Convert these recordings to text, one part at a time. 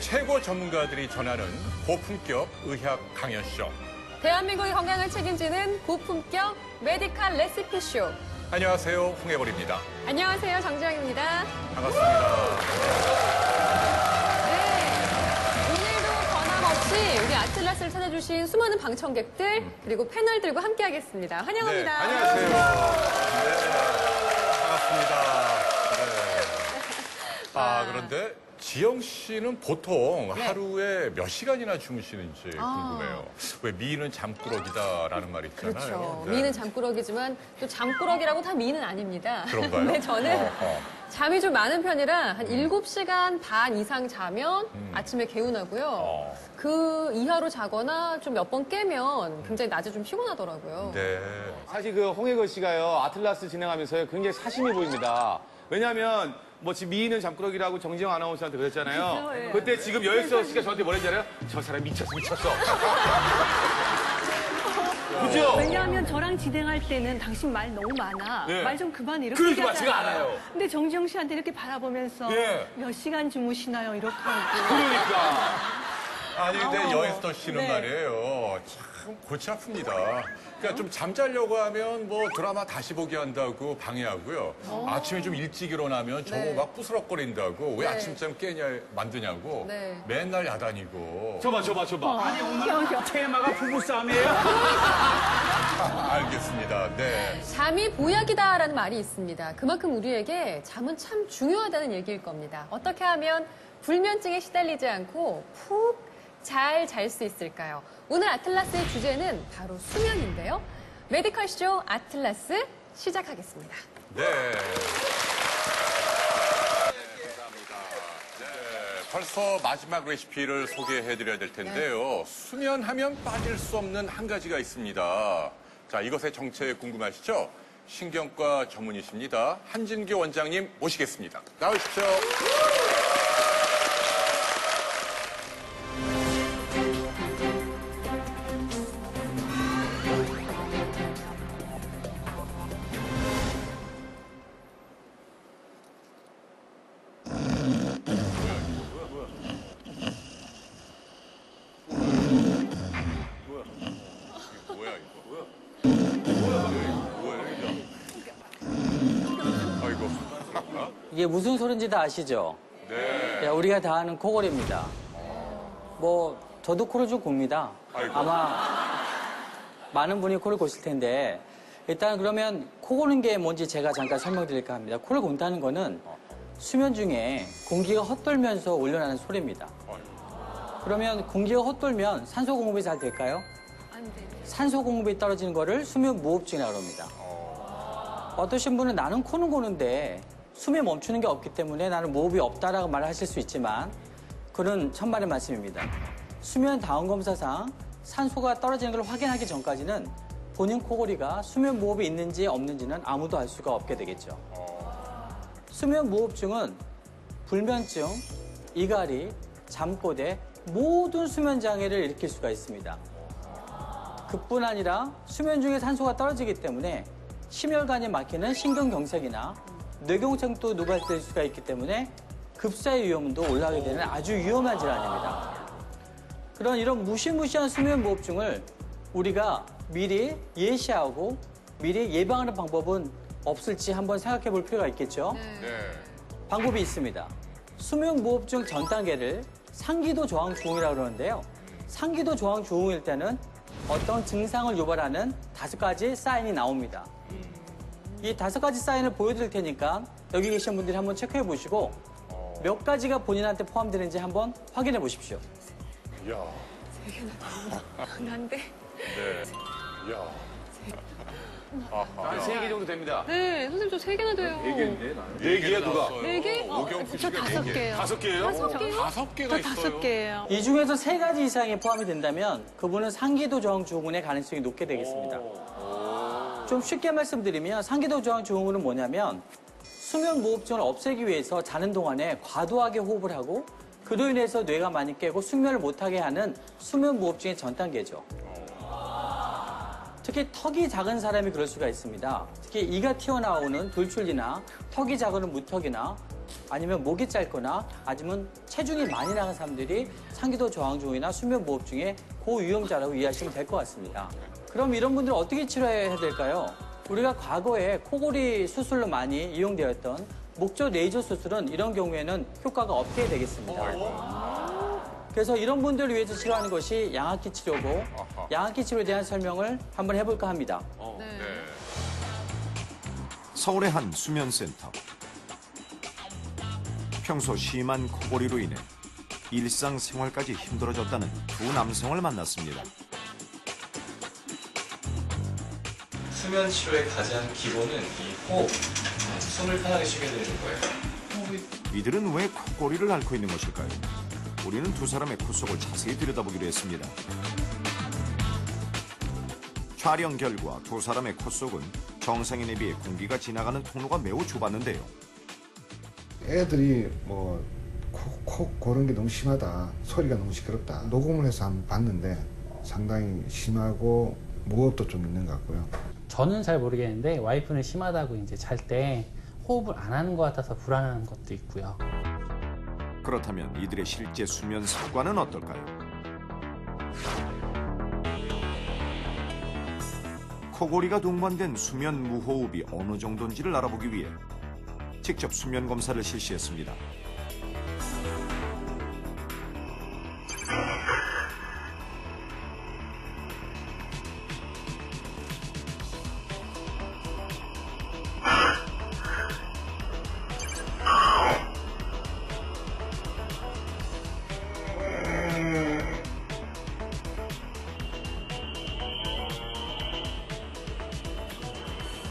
최고 전문가들이 전하는 고품격 의학 강연쇼. 대한민국의 건강을 책임지는 고품격 메디칼 레시피쇼. 안녕하세요. 홍해벌입니다. 안녕하세요. 정지영입니다. 반갑습니다. 네. 오늘도 변함없이 우리 아틀라스를 찾아주신 수많은 방청객들 그리고 패널들과 함께하겠습니다. 네, 환영합니다. 안녕하세요. 네, 반갑습니다. 네. 아, 그런데 지영 씨는 보통 네. 하루에 몇 시간이나 주무시는지 아. 궁금해요. 왜 미는 잠꾸러기다라는 말이 있잖아요. 그렇죠. 네. 미는 잠꾸러기지만 또 잠꾸러기라고 다 미는 아닙니다. 그런가요? 네, 저는 어, 어. 잠이 좀 많은 편이라 한 7시간 반 이상 자면 음. 아침에 개운하고요. 어. 그 이하로 자거나 좀 몇 번 깨면 굉장히 낮에 좀 피곤하더라고요. 네. 사실 그 홍혜걸 씨가요 아틀라스 진행하면서 굉장히 사심이 보입니다. 왜냐하면 뭐 지금 미인은 잠꾸러기라고 정지영 아나운서한테 그랬잖아요. 예. 그때 지금 여혜서 씨가 저한테 뭐라 했잖아요. 저 사람 미쳤어 미쳤어. 그죠? 왜냐하면 저랑 진행할 때는 당신 말 너무 많아. 네. 말 좀 그만 이렇게 그러지 마. 제가 알아요. 근데 정지영 씨한테 이렇게 바라보면서 예. 몇 시간 주무시나요? 이렇게 하고. 그러니까. 아니 근데 어, 여혜서 씨는 네. 말이에요. 참 골치 아픕니다. 그러니까 좀 잠자려고 하면 뭐 드라마 다시 보기 한다고 방해하고요. 아침에 좀 일찍 일어나면 저거 네. 막 부스럭거린다고 왜 네. 아침잠 깨냐 만드냐고 네. 맨날 야단이고. 저봐 저봐 저봐. 아니 오늘 테마가 부부싸움이에요? 아, 알겠습니다. 네. 잠이 보약이다라는 말이 있습니다. 그만큼 우리에게 잠은 참 중요하다는 얘기일 겁니다. 어떻게 하면 불면증에 시달리지 않고 푹 잘 잘 수 있을까요? 오늘 아틀라스의 주제는 바로 수면인데요. 메디컬 쇼 아틀라스 시작하겠습니다. 네. 네, 벌써 마지막 레시피를 소개해드려야 될 텐데요. 수면하면 빠질 수 없는 한 가지가 있습니다. 자, 이것의 정체 궁금하시죠? 신경과 전문이십니다. 한진규 원장님 모시겠습니다. 나오십시오. 이게 무슨 소린지 다 아시죠? 네. 야, 우리가 다 아는 코골입니다. 뭐 저도 코를 좀 곱니다. 아이고. 아마 많은 분이 코를 고실 텐데 일단 그러면 코 고는 게 뭔지 제가 잠깐 설명드릴까 합니다. 코를 곤다는 거는 수면 중에 공기가 헛돌면서 올려나는 소리입니다. 그러면 공기가 헛돌면 산소 공급이 잘 될까요? 안 돼. 산소 공급이 떨어지는 거를 수면 무호흡증이라고 합니다. 어떠신 분은 나는 코는 고는데 숨이 멈추는 게 없기 때문에 나는 무호흡이 없다라고 말을 하실 수 있지만 그런 천만의 말씀입니다. 수면 다운 검사상 산소가 떨어지는 걸 확인하기 전까지는 본인 코골이가 수면 무호흡이 있는지 없는지는 아무도 알 수가 없게 되겠죠. 수면 무호흡증은 불면증, 이갈이, 잠꼬대 모든 수면 장애를 일으킬 수가 있습니다. 그뿐 아니라 수면 중에 산소가 떨어지기 때문에 심혈관이 막히는 심근경색이나 뇌경색도 누발될 수가 있기 때문에 급사의 위험도 올라가게 되는 아주 위험한 질환입니다. 그런 이런 무시무시한 수면 무호흡증을 우리가 미리 예시하고 미리 예방하는 방법은 없을지 한번 생각해 볼 필요가 있겠죠. 네. 방법이 있습니다. 수면 무호흡증 전 단계를 상기도 저항 주홍이라고 그러는데요. 상기도 저항 주홍일 때는 어떤 증상을 유발하는 다섯 가지 사인이 나옵니다. 이 다섯 가지 사인을 보여드릴 테니까 여기 계신 분들이 한번 체크해 보시고 몇 가지가 본인한테 포함되는지 한번 확인해 보십시오. 야, 난데. 네. 야. 한세개 정도 됩니다. 네, 선생님 저세 개나 돼요. 네 개야 누가? 네 개? 오경수 저 씨가 다섯 네 개. 개예요. 다섯 개예요? 다섯 개가 저 있어요. 다섯 개예요. 이 중에서 세 가지 이상이 포함이 된다면 그분은 상기도 저항 증후군의 가능성이 높게 되겠습니다. 좀 쉽게 말씀드리면 상기도 저항 증후군은 뭐냐면 수면 무호흡증을 없애기 위해서 자는 동안에 과도하게 호흡을 하고 그로 인해서 뇌가 많이 깨고 숙면을 못하게 하는 수면 무호흡증의 전 단계죠. 특히 턱이 작은 사람이 그럴 수가 있습니다. 특히 이가 튀어나오는 돌출이나 턱이 작은 무턱이나 아니면 목이 짧거나 아니면 체중이 많이 나간 사람들이 상기도 저항증이나 수면 무호흡증의 고위험자라고 이해하시면 될 것 같습니다. 그럼 이런 분들은 어떻게 치료해야 될까요? 우리가 과거에 코골이 수술로 많이 이용되었던 목조 레이저 수술은 이런 경우에는 효과가 없게 되겠습니다. 그래서 이런 분들을 위해서 치료하는 것이 양압기 치료고 양압기 치료에 대한 설명을 한번 해볼까 합니다. 네. 서울의 한 수면센터. 평소 심한 코골이로 인해 일상생활까지 힘들어졌다는 두 남성을 만났습니다. 수면 치료의 가장 기본은 이 호흡, 숨을 편하게 쉬게 되는 거예요. 이들은 왜 코골이를 앓고 있는 것일까요? 우리는 두 사람의 코 속을 자세히 들여다보기로 했습니다. 촬영 결과 두 사람의 코 속은 정상인에 비해 공기가 지나가는 통로가 매우 좁았는데요. 애들이 뭐 코, 코 고른 게 너무 심하다 소리가 너무 시끄럽다 녹음을 해서 한번 봤는데 상당히 심하고 무엇도 좀 있는 것 같고요 저는 잘 모르겠는데 와이프는 심하다고 이제 잘 때 호흡을 안 하는 것 같아서 불안한 것도 있고요. 그렇다면 이들의 실제 수면 습관은 어떨까요? 코골이가 동반된 수면 무호흡이 어느 정도인지를 알아보기 위해 직접 수면 검사를 실시했습니다.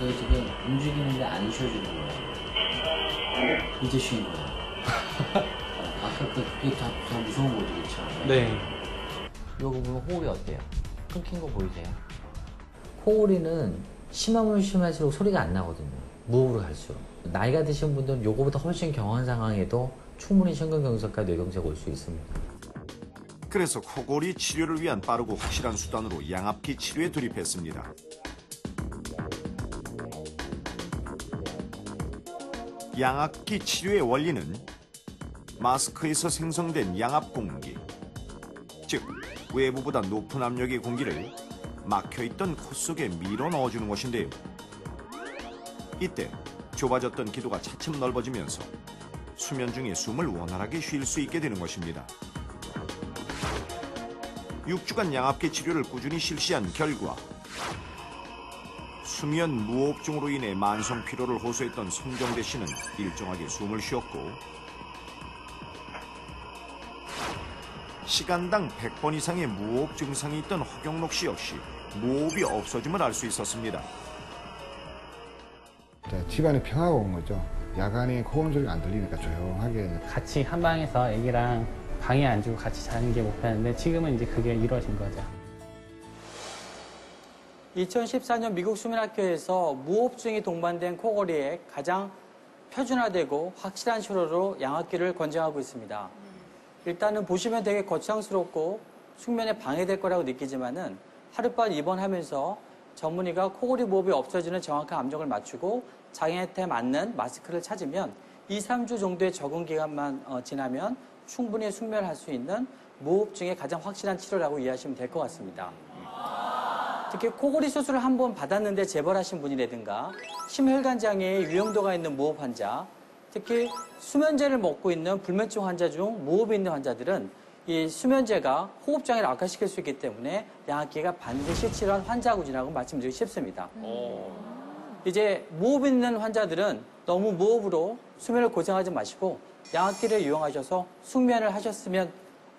그 지금 움직이는데 안 쉬어주는 거예요. 이제 쉬는 거예요. 어, 아까 그, 그게 다, 다 무서운 거죠, 그렇죠? 네. 이거 보면 호흡이 어때요? 끊긴 거 보이세요? 코골이는 심하면 심할수록 소리가 안 나거든요. 무호흡으로 갈수록. 나이가 드신 분들은 요거보다 훨씬 경한 상황에도 충분히 심근경색과 뇌경색 올 수 있습니다. 그래서 코골이 치료를 위한 빠르고 확실한 수단으로 양압기 치료에 돌입했습니다. 양압기 치료의 원리는 마스크에서 생성된 양압 공기, 즉 외부보다 높은 압력의 공기를 막혀있던 코 속에 밀어 넣어주는 것인데요. 이때 좁아졌던 기도가 차츰 넓어지면서 수면 중에 숨을 원활하게 쉴 수 있게 되는 것입니다. 6주간 양압기 치료를 꾸준히 실시한 결과 수면 무호흡증으로 인해 만성 피로를 호소했던 손정대 씨는 일정하게 숨을 쉬었고 시간당 100번 이상의 무호흡 증상이 있던 허경록 씨 역시 무호흡이 없어짐을 알 수 있었습니다. 자, 집안에 평화가 온 거죠 야간에 고음 소리가 안 들리니까 조용하게 같이 한 방에서 애기랑 방에 앉고 같이 자는 게 목표였는데 지금은 이제 그게 이루어진 거죠. 2014년 미국 수면학교에서 무호흡증이 동반된 코골이에 가장 표준화되고 확실한 치료로 양압기를 권장하고 있습니다. 일단은 보시면 되게 거창스럽고 숙면에 방해될 거라고 느끼지만은 하룻밤 입원하면서 전문의가 코골이 무호흡이 없어지는 정확한 압력을 맞추고 장애한테 맞는 마스크를 찾으면 2, 3주 정도의 적응 기간만 어, 지나면 충분히 숙면할 수 있는 무호흡증의 가장 확실한 치료라고 이해하시면 될 것 같습니다. 특히 코골이 수술을 한 번 받았는데 재발하신 분이라든가 심혈관 장애의 유형도가 있는 무호흡 환자, 특히 수면제를 먹고 있는 불면증 환자 중 무호흡이 있는 환자들은 이 수면제가 호흡 장애를 악화시킬 수 있기 때문에 양압기가 반드시 치료한 환자군이라고 말씀드리기 쉽습니다. 이제 무호흡 있는 환자들은 너무 무호흡으로 수면을 고생하지 마시고 양압기를 이용하셔서 숙면을 하셨으면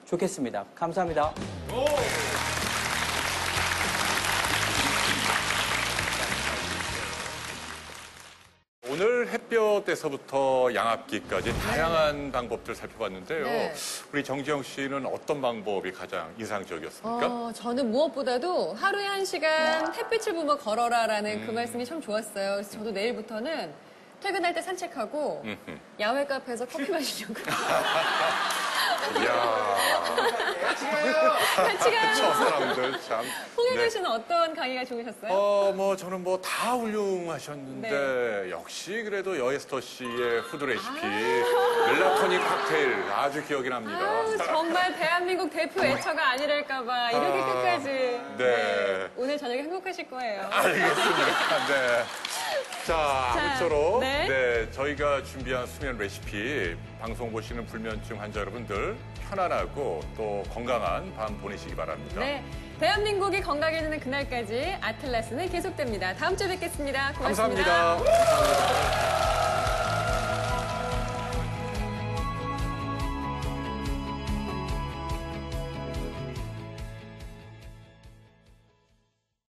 좋겠습니다. 감사합니다. 오 늘 햇볕에서부터 양압기까지 다양한 방법들 살펴봤는데요. 네. 우리 정지영 씨는 어떤 방법이 가장 인상적이었습니까? 어, 저는 무엇보다도 하루에 한 시간 햇빛을 보며 걸어라라는 그 말씀이 참 좋았어요. 그래서 저도 내일부터는 퇴근할 때 산책하고. 야외 카페에서 커피 마시려고 같이 가요. 저 사람들 참. 홍혜교 네. 씨는 어떤 강의가 좋으셨어요? 어, 뭐 저는 뭐 다 훌륭하셨는데 네. 역시 그래도 여에스터 씨의 푸드 레시피 아. 멜라토닉 칵테일 아주 기억이 납니다. 아우, 정말 대한민국 대표 애처가 아니랄까봐 이렇게 아, 끝까지. 네. 오늘 저녁에 행복하실 거예요. 알겠습니다. 네. 자, 자, 아무쪼록 네. 네. 저희가 준비한 수면 레시피 방송 보시는 불면증 환자 여러분들 편안하고 또 건강한 밤 보내시기 바랍니다. 네. 대한민국이 건강해지는 그날까지 아틀라스는 계속됩니다. 다음 주에 뵙겠습니다 고맙습니다. 감사합니다. 감사합니다.